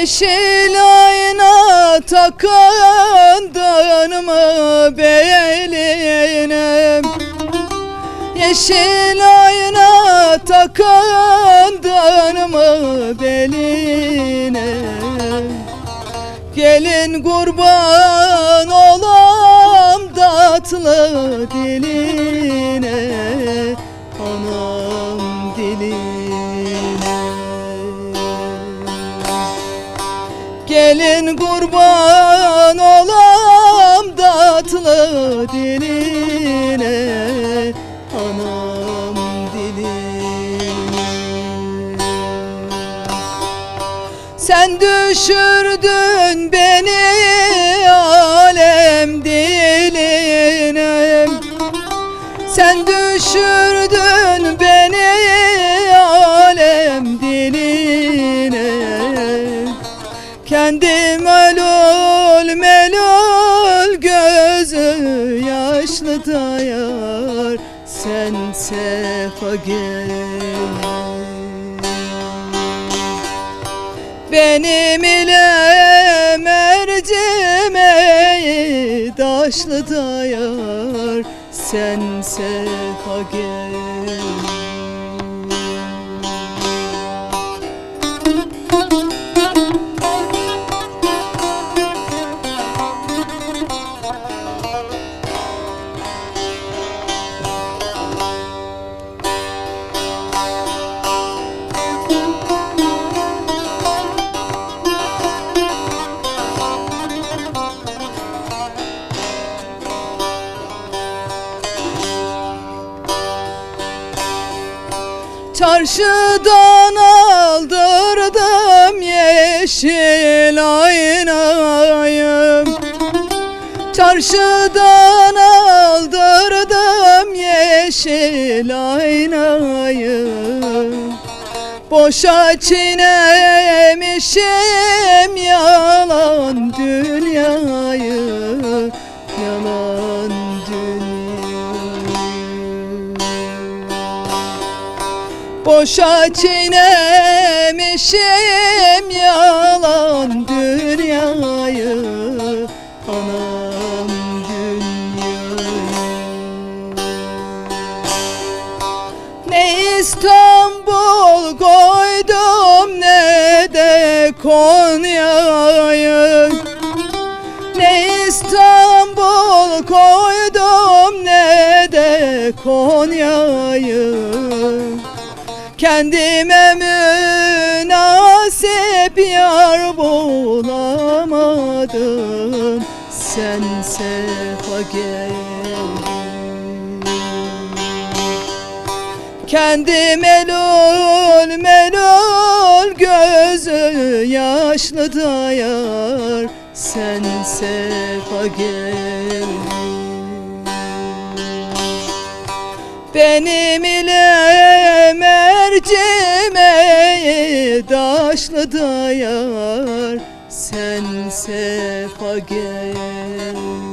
Yeşil ayna takan danıma beline Yeşil ayna takan danıma beline Gelin kurban olam tatlı diline. Anam diline Gelin kurban olam tatlı diline Anam diline. Sen düşürdün beni Sen sefa gel benim ile mercimeği taşlı dayar Sen sefa gel Çarşıdan aldırdım yeşil aynayı. Çarşıdan aldırdım yeşil aynayı. Boşa çiğnemişim yalan dünyayı Boşa çiğnemişim yalan dünyayı. Anam dünyayı Ne İstanbul koydum ne de Konya'yı. Ne İstanbul koydum ne de Konya'yı Kendime münasip yar bulamadım. Sen sefa gel Kendi melul melul gözü yaşlı dayar. Sen sefa gel benim mercimeği taşlı dayar Sen sefa gel